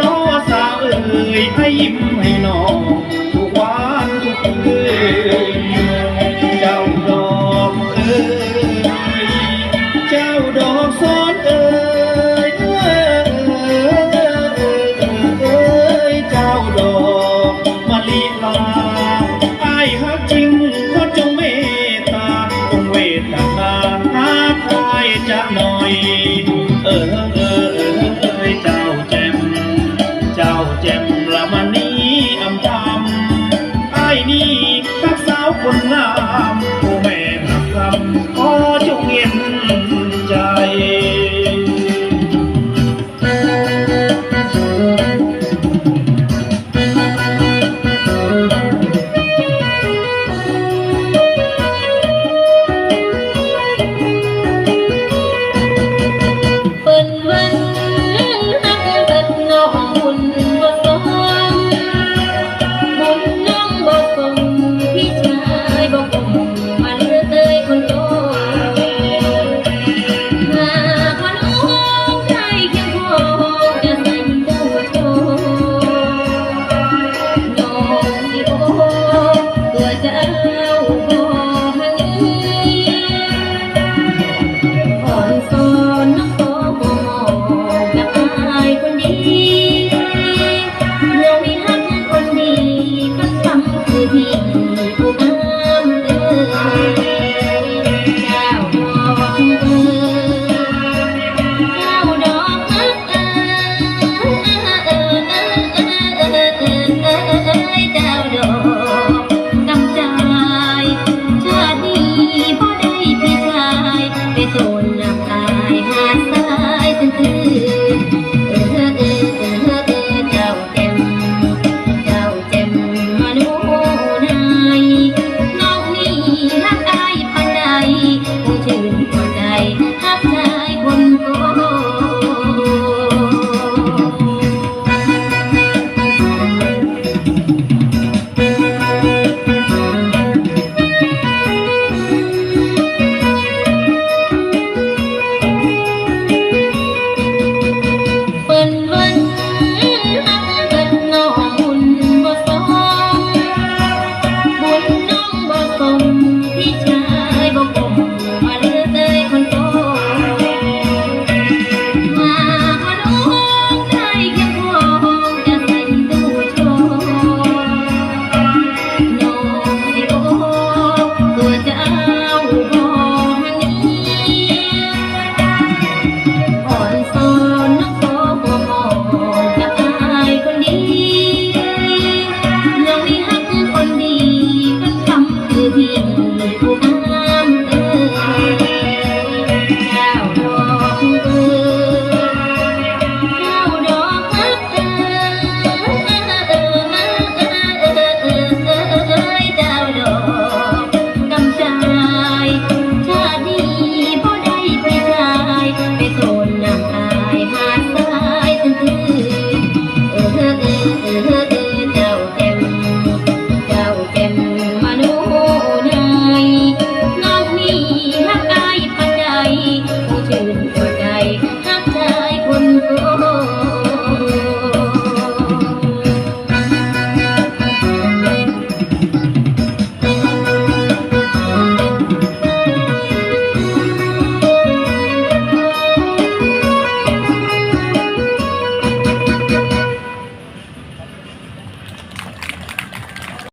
น้อสาวเอ่ยให้ยิ้มให้น้องทุกวันทุกคืนเจ้าดอกเอ่ยเจ้าดอกซ้อนเอ่ยเอ่ยเจ้าดอกมะลิลาไอ้ฮักจริงก็จงเมตตาจงเวทนาหน้าทายจะหน่อยเอ่ย